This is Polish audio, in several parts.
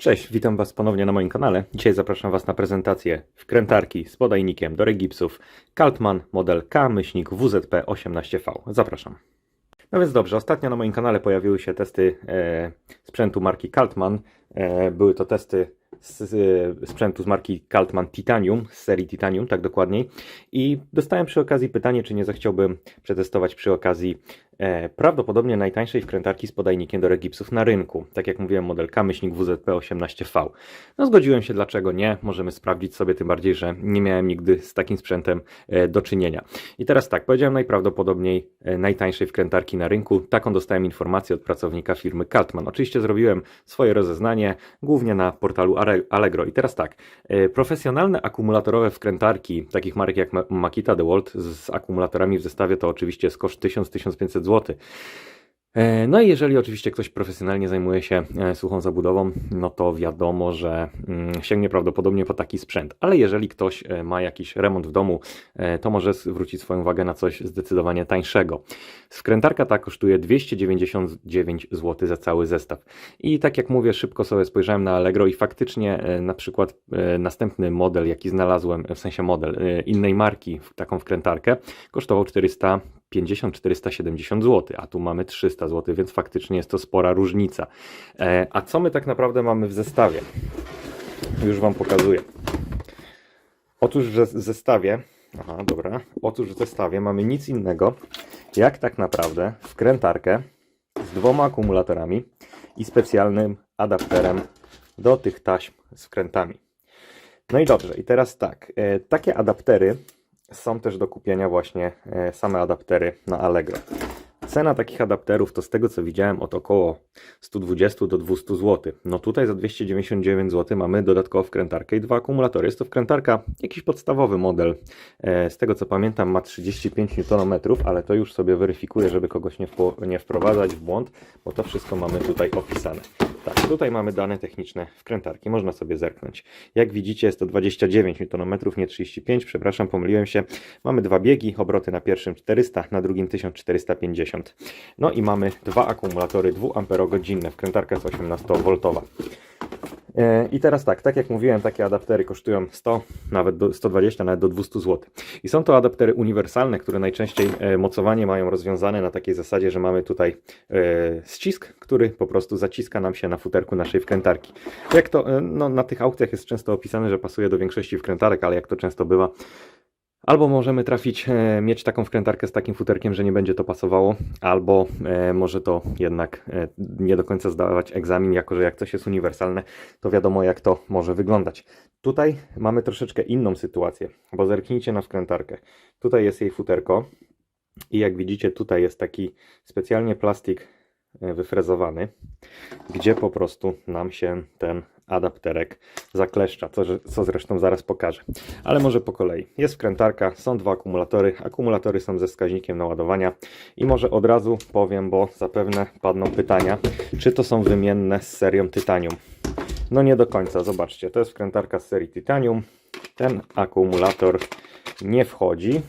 Cześć, witam Was ponownie na moim kanale. Dzisiaj zapraszam Was na prezentację wkrętarki z podajnikiem do regipsów Kaltman model K-WZP18V. Zapraszam. No więc dobrze, ostatnio na moim kanale pojawiły się testy e, sprzętu marki Kaltman. E, były to testy z, sprzętu z marki Kaltman Titanium, z serii Titanium, tak dokładniej. I dostałem przy okazji pytanie, czy nie zechciałbym przetestować przy okazji prawdopodobnie najtańszej wkrętarki z podajnikiem do regipsów na rynku. Tak jak mówiłem, model K-myślnik WZP18V. No zgodziłem się, dlaczego nie. Możemy sprawdzić sobie, tym bardziej, że nie miałem nigdy z takim sprzętem e, do czynienia. I teraz tak, powiedziałem najprawdopodobniej e, najtańszej wkrętarki na rynku. Taką dostałem informację od pracownika firmy Kaltman. Oczywiście zrobiłem swoje rozeznanie, głównie na portalu Allegro. I teraz tak, e, profesjonalne akumulatorowe wkrętarki, takich marek jak Ma- Makita DeWalt z akumulatorami w zestawie, to oczywiście jest koszt 1000-1500 zł. E, No i jeżeli oczywiście ktoś profesjonalnie zajmuje się e, suchą zabudową, no to wiadomo, że mm, sięgnie prawdopodobnie po taki sprzęt. Ale jeżeli ktoś e, ma jakiś remont w domu, to może zwrócić swoją uwagę na coś zdecydowanie tańszego. Wkrętarka ta kosztuje 299 zł za cały zestaw. I tak jak mówię, szybko sobie spojrzałem na Allegro i faktycznie na przykład następny model, jaki znalazłem, w sensie model innej marki, taką wkrętarkę, kosztował 450-470 zł, a tu mamy 300 zł, więc faktycznie jest to spora różnica. E, A co my tak naprawdę mamy w zestawie? Już Wam pokazuję. Otóż w zes- zestawie, aha, dobra, otóż w zestawie mamy nic innego, jak tak naprawdę wkrętarkę z dwoma akumulatorami i specjalnym adapterem do tych taśm z wkrętami. No i dobrze, i teraz tak, e, takie adaptery są też do kupienia właśnie e, same adaptery na Allegro. Cena takich adapterów to z tego co widziałem od około 120 do 200 zł. No tutaj za 299 zł mamy dodatkowo wkrętarkę i dwa akumulatory. Jest to wkrętarka, jakiś podstawowy model. E, Z tego co pamiętam ma 35 Nm, ale to już sobie weryfikuję, żeby kogoś nie, wpo- nie wprowadzać w błąd, bo to wszystko mamy tutaj opisane. Tak, tutaj mamy dane techniczne wkrętarki, można sobie zerknąć. Jak widzicie jest to 29 Nm, nie 35, przepraszam, pomyliłem się. Mamy dwa biegi, obroty na pierwszym 400, na drugim 1450. No i mamy dwa akumulatory 2Ah, wkrętarka jest 18V. E, I teraz tak, tak jak mówiłem, takie adaptery kosztują 100, nawet do 120, nawet do 200 zł. I są to adaptery uniwersalne, które najczęściej e, mocowanie mają rozwiązane na takiej zasadzie, że mamy tutaj e, ścisk, który po prostu zaciska nam się na futerku naszej wkrętarki. Jak to e, no, na tych aukcjach jest często opisane, że pasuje do większości wkrętarek, ale jak to często bywa, Albo możemy trafić, e, mieć taką wkrętarkę z takim futerkiem, że nie będzie to pasowało, albo e, może to jednak e, nie do końca zdawać egzamin, jako że jak coś jest uniwersalne, to wiadomo jak to może wyglądać. Tutaj mamy troszeczkę inną sytuację, bo zerknijcie na wkrętarkę. Tutaj jest jej futerko i jak widzicie tutaj jest taki specjalnie plastik wyfrezowany, gdzie po prostu nam się ten adapterek zakleszcza, co, co zresztą zaraz pokażę. Ale może po kolei. Jest wkrętarka, są dwa akumulatory. Akumulatory są ze wskaźnikiem naładowania i może od razu powiem, bo zapewne padną pytania, czy to są wymienne z serią Titanium. No nie do końca, zobaczcie, to jest wkrętarka z serii Titanium. Ten akumulator nie wchodzi,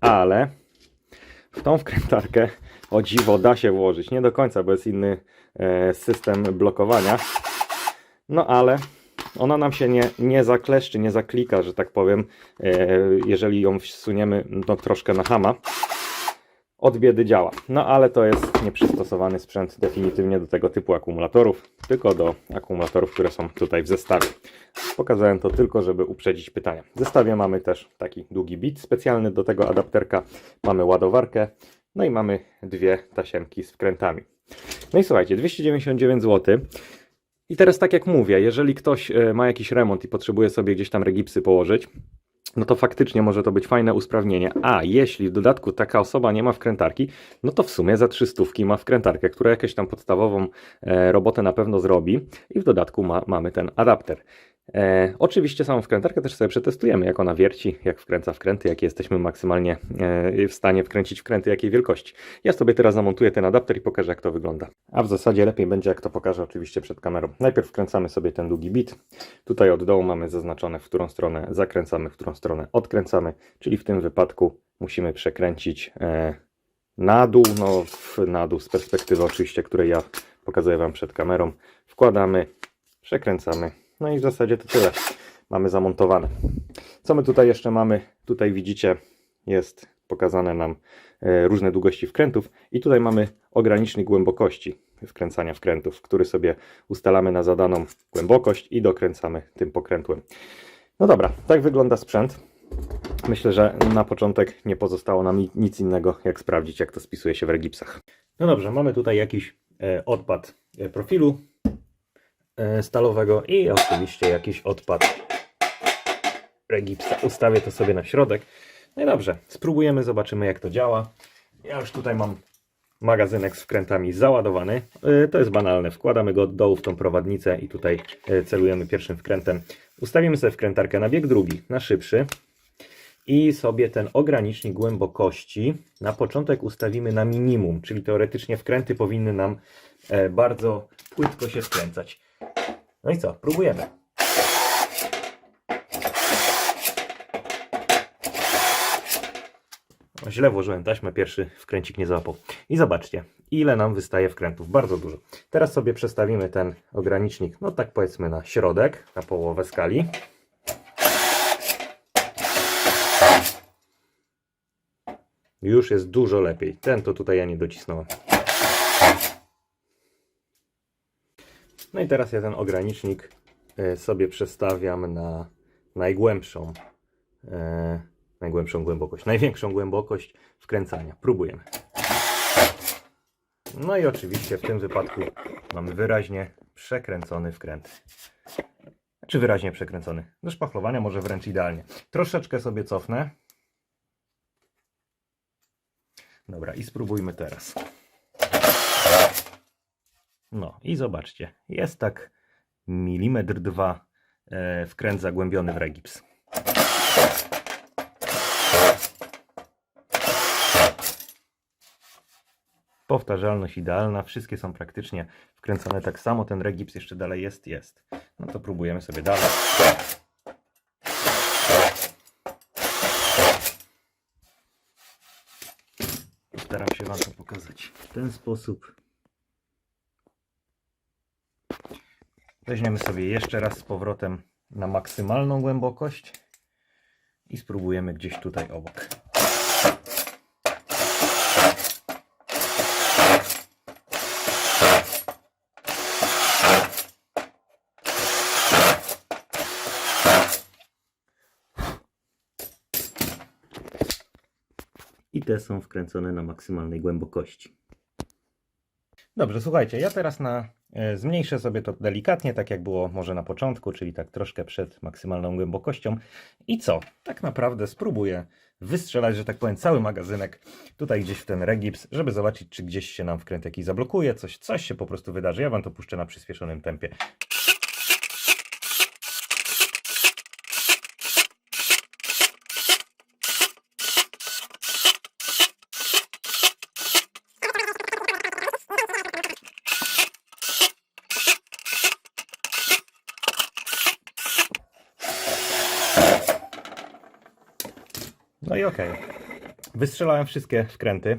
ale w tą wkrętarkę o dziwo da się włożyć. Nie do końca, bo jest inny e, system blokowania. No ale ona nam się nie, nie zakleszczy, nie zaklika, że tak powiem, e, jeżeli ją wsuniemy no, troszkę na hama. Od biedy działa. No ale to jest nieprzystosowany sprzęt definitywnie do tego typu akumulatorów, tylko do akumulatorów, które są tutaj w zestawie. Pokazałem to tylko, żeby uprzedzić pytania. W zestawie mamy też taki długi bit specjalny do tego adapterka. Mamy ładowarkę, no i mamy dwie tasiemki z wkrętami. No i słuchajcie, 299 zł. I teraz tak jak mówię, jeżeli ktoś e, ma jakiś remont i potrzebuje sobie gdzieś tam regipsy położyć, no to faktycznie może to być fajne usprawnienie. A jeśli w dodatku taka osoba nie ma wkrętarki, no to w sumie za 300 ma wkrętarkę, która jakąś tam podstawową e, robotę na pewno zrobi i w dodatku ma, mamy ten adapter. E, oczywiście samą wkrętarkę też sobie przetestujemy, jak ona wierci, jak wkręca wkręty, jakie jesteśmy maksymalnie e, w stanie wkręcić wkręty, jakiej wielkości. Ja sobie teraz zamontuję ten adapter i pokażę, jak to wygląda. A w zasadzie lepiej będzie, jak to pokażę oczywiście przed kamerą. Najpierw wkręcamy sobie ten długi bit. Tutaj od dołu mamy zaznaczone, w którą stronę zakręcamy, w którą stronę odkręcamy, czyli w tym wypadku musimy przekręcić e, na dół, no na dół z perspektywy oczywiście, której ja pokazuję Wam przed kamerą. Wkładamy, przekręcamy. No i w zasadzie to tyle. Mamy zamontowane. Co my tutaj jeszcze mamy? Tutaj widzicie, jest pokazane nam e, różne długości wkrętów i tutaj mamy ogranicznik głębokości wkręcania wkrętów, który sobie ustalamy na zadaną głębokość i dokręcamy tym pokrętłem. No dobra, tak wygląda sprzęt. Myślę, że na początek nie pozostało nam ni- nic innego, jak sprawdzić, jak to spisuje się w regipsach. No dobrze, mamy tutaj jakiś e, odpad e, profilu stalowego i oczywiście jakiś odpad regipsa. Ustawię to sobie na środek. No i dobrze, spróbujemy, zobaczymy jak to działa. Ja już tutaj mam magazynek z wkrętami załadowany. E, To jest banalne. Wkładamy go od dołu w tą prowadnicę i tutaj e, celujemy pierwszym wkrętem. Ustawimy sobie wkrętarkę na bieg drugi, na szybszy. I sobie ten ogranicznik głębokości na początek ustawimy na minimum, czyli teoretycznie wkręty powinny nam e, bardzo płytko się wkręcać. No i co? Próbujemy. Źle włożyłem taśmę, pierwszy wkręcik nie załapał. I zobaczcie, ile nam wystaje wkrętów. Bardzo dużo. Teraz sobie przestawimy ten ogranicznik, no tak powiedzmy na środek, na połowę skali. Już jest dużo lepiej. Ten to tutaj ja nie docisnąłem. No i teraz ja ten ogranicznik e, sobie przestawiam na najgłębszą, e, najgłębszą głębokość, największą głębokość wkręcania. Próbujemy. No i oczywiście w tym wypadku mamy wyraźnie przekręcony wkręt. Czy wyraźnie przekręcony? Do szpachlowania może wręcz idealnie. Troszeczkę sobie cofnę. Dobra, i spróbujmy teraz. No i zobaczcie, jest tak milimetr dwa e, wkręt zagłębiony w regips. Powtarzalność idealna, wszystkie są praktycznie wkręcone tak samo, ten regips jeszcze dalej jest, jest. No to próbujemy sobie dalej. Staram się Wam to pokazać w ten sposób. Weźmiemy sobie jeszcze raz z powrotem na maksymalną głębokość i spróbujemy gdzieś tutaj obok. I te są wkręcone na maksymalnej głębokości. Dobrze, słuchajcie, ja teraz na, zmniejszę sobie to delikatnie, tak jak było może na początku, czyli tak troszkę przed maksymalną głębokością. I co? Tak naprawdę spróbuję wystrzelać, że tak powiem, cały magazynek tutaj gdzieś w ten regips, żeby zobaczyć, czy gdzieś się nam wkręt jakiś zablokuje, coś, coś się po prostu wydarzy. Ja Wam to puszczę na przyspieszonym tempie. No i okej. Wystrzelałem wszystkie wkręty.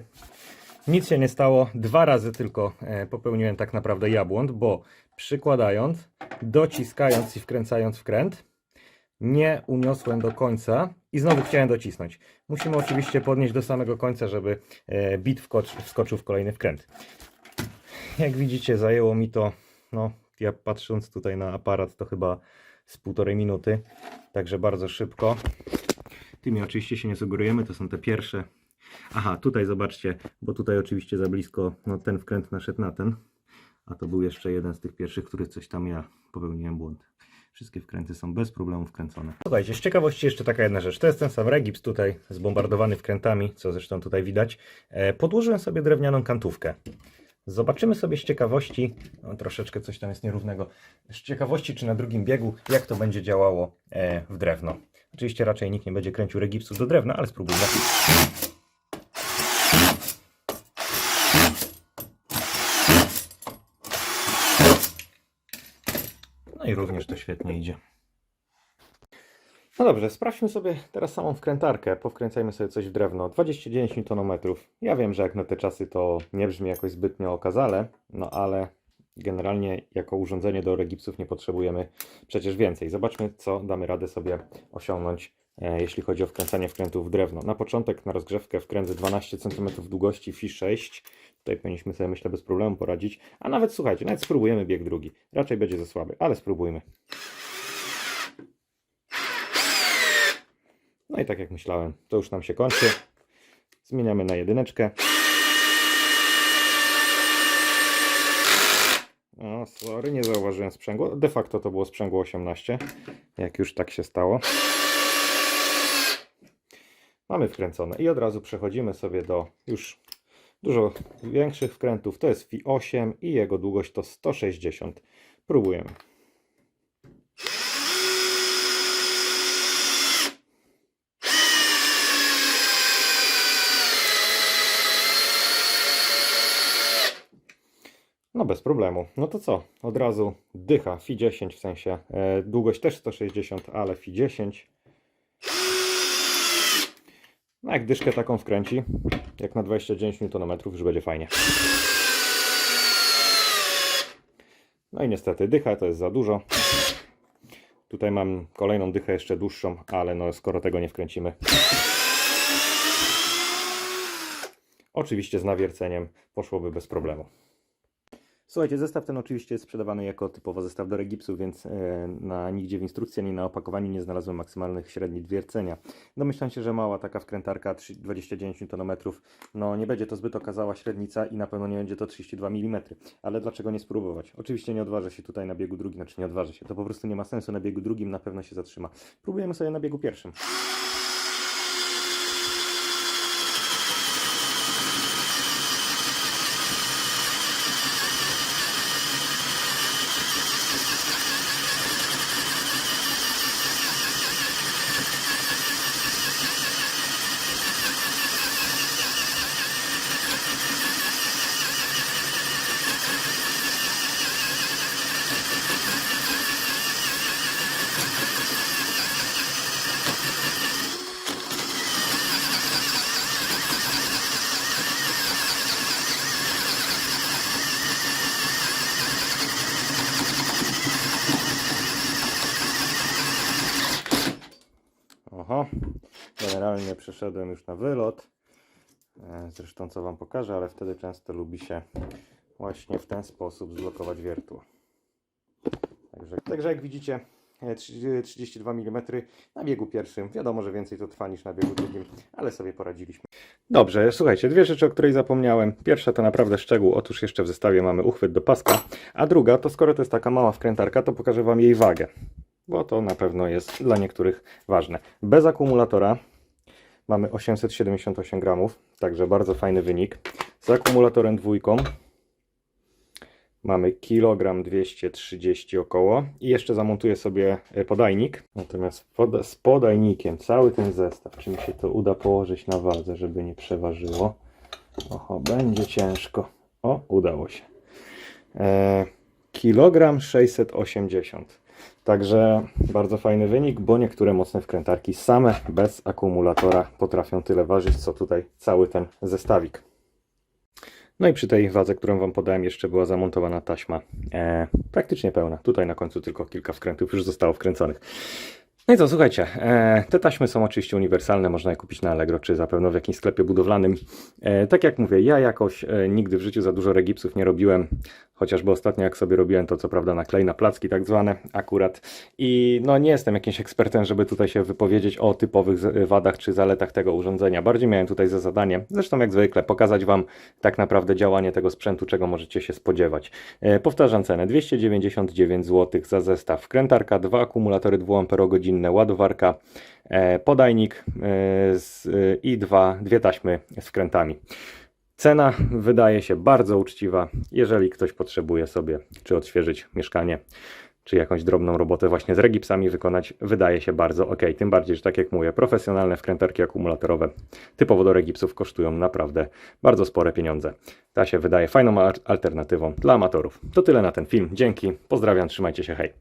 Nic się nie stało. Dwa razy tylko e, popełniłem tak naprawdę jabłąd, bo przykładając, dociskając i wkręcając wkręt, nie uniosłem do końca i znowu chciałem docisnąć. Musimy oczywiście podnieść do samego końca, żeby e, bit wskoczył w kolejny wkręt. Jak widzicie, zajęło mi to, no, ja patrząc tutaj na aparat, to chyba z półtorej minuty, także bardzo szybko. Tymi oczywiście się nie sugerujemy, to są te pierwsze. Aha, tutaj zobaczcie, bo tutaj oczywiście za blisko no, ten wkręt naszedł na ten, a to był jeszcze jeden z tych pierwszych, który coś tam ja popełniłem błąd. Wszystkie wkręty są bez problemu wkręcone. Słuchajcie, z ciekawości jeszcze taka jedna rzecz. To jest ten sam regips tutaj, zbombardowany wkrętami, co zresztą tutaj widać. E, podłożyłem sobie drewnianą kantówkę. Zobaczymy sobie z ciekawości, no, troszeczkę coś tam jest nierównego, z ciekawości czy na drugim biegu, jak to będzie działało e, w drewno. Oczywiście raczej nikt nie będzie kręcił regipsu do drewna, ale spróbujmy. No i również to świetnie idzie. No dobrze, sprawdźmy sobie teraz samą wkrętarkę. Powkręcajmy sobie coś w drewno. 29 Nm. Ja wiem, że jak na te czasy to nie brzmi jakoś zbytnio okazale, no ale generalnie jako urządzenie do regipsów nie potrzebujemy przecież więcej. Zobaczmy, co damy radę sobie osiągnąć, e, jeśli chodzi o wkręcanie wkrętów w drewno. Na początek na rozgrzewkę wkręcę 12 cm długości Fi 6. Tutaj powinniśmy sobie, myślę, bez problemu poradzić. A nawet, słuchajcie, nawet spróbujemy bieg drugi. Raczej będzie za słaby, ale spróbujmy. No i tak jak myślałem, to już nam się kończy. Zmieniamy na jedyneczkę. O, sorry, nie zauważyłem sprzęgła. De facto to było sprzęgło 18, jak już tak się stało. Mamy wkręcone i od razu przechodzimy sobie do już dużo większych wkrętów. To jest FI 8 i jego długość to 160. Próbujemy. No bez problemu. No to co? Od razu dycha FI 10 w sensie. E, długość też 160, ale FI 10. No jak dyszkę taką wkręci, jak na 29 Nm już będzie fajnie. No i niestety dycha to jest za dużo. Tutaj mam kolejną dychę jeszcze dłuższą, ale no skoro tego nie wkręcimy. Oczywiście z nawierceniem poszłoby bez problemu. Słuchajcie, zestaw ten oczywiście jest sprzedawany jako typowo zestaw do regipsu, więc e, na nigdzie w instrukcji ani na opakowaniu nie znalazłem maksymalnych średnich wiercenia. Domyślam się, że mała taka wkrętarka 3 29 Nm, no nie będzie to zbyt okazała średnica i na pewno nie będzie to 32 mm. Ale dlaczego nie spróbować? Oczywiście nie odważę się tutaj na biegu drugim, znaczy nie odważę się, to po prostu nie ma sensu na biegu drugim, na pewno się zatrzyma. Próbujemy sobie na biegu pierwszym. Oho, generalnie przeszedłem już na wylot. E, Zresztą co Wam pokażę, ale wtedy często lubi się właśnie w ten sposób zblokować wiertło. Także, także jak widzicie, e, 30 32 mm na biegu pierwszym. Wiadomo, że więcej to trwa niż na biegu drugim, ale sobie poradziliśmy. Dobrze, słuchajcie, dwie rzeczy, o której zapomniałem. Pierwsza to naprawdę szczegół. Otóż jeszcze w zestawie mamy uchwyt do paska, a druga to skoro to jest taka mała wkrętarka, to pokażę Wam jej wagę bo to na pewno jest dla niektórych ważne. Bez akumulatora mamy 878 gramów, także bardzo fajny wynik. Z akumulatorem dwójką mamy kilogram 230 około i jeszcze zamontuję sobie e, podajnik. Natomiast pod, z podajnikiem cały ten zestaw, czy mi się to uda położyć na wadze, żeby nie przeważyło. Oho, będzie ciężko. O, udało się. E, kilogram 680. Także bardzo fajny wynik, bo niektóre mocne wkrętarki same bez akumulatora potrafią tyle ważyć, co tutaj cały ten zestawik. No i przy tej wadze, którą Wam podałem, jeszcze była zamontowana taśma e, praktycznie pełna. Tutaj na końcu tylko kilka wkrętów już zostało wkręconych. No i co, słuchajcie, e, te taśmy są oczywiście uniwersalne, można je kupić na Allegro, czy zapewne w jakimś sklepie budowlanym. E, tak jak mówię, ja jakoś e, nigdy w życiu za dużo regipsów nie robiłem, chociażby ostatnio jak sobie robiłem to co prawda na klej, na placki tak zwane akurat. I no nie jestem jakimś ekspertem, żeby tutaj się wypowiedzieć o typowych wadach czy zaletach tego urządzenia. Bardziej miałem tutaj za zadanie, zresztą jak zwykle, pokazać Wam tak naprawdę działanie tego sprzętu, czego możecie się spodziewać. E, powtarzam cenę, 299 zł za zestaw. Wkrętarka, dwa akumulatory 2Ah, ładowarka, e, podajnik e, z, e, i dwa, dwie taśmy z wkrętami. Cena wydaje się bardzo uczciwa, jeżeli ktoś potrzebuje sobie czy odświeżyć mieszkanie, czy jakąś drobną robotę właśnie z regipsami wykonać, wydaje się bardzo ok. Tym bardziej, że tak jak mówię, profesjonalne wkrętarki akumulatorowe typowo do regipsów kosztują naprawdę bardzo spore pieniądze. Ta się wydaje fajną al- alternatywą dla amatorów. To tyle na ten film. Dzięki, pozdrawiam, trzymajcie się, hej.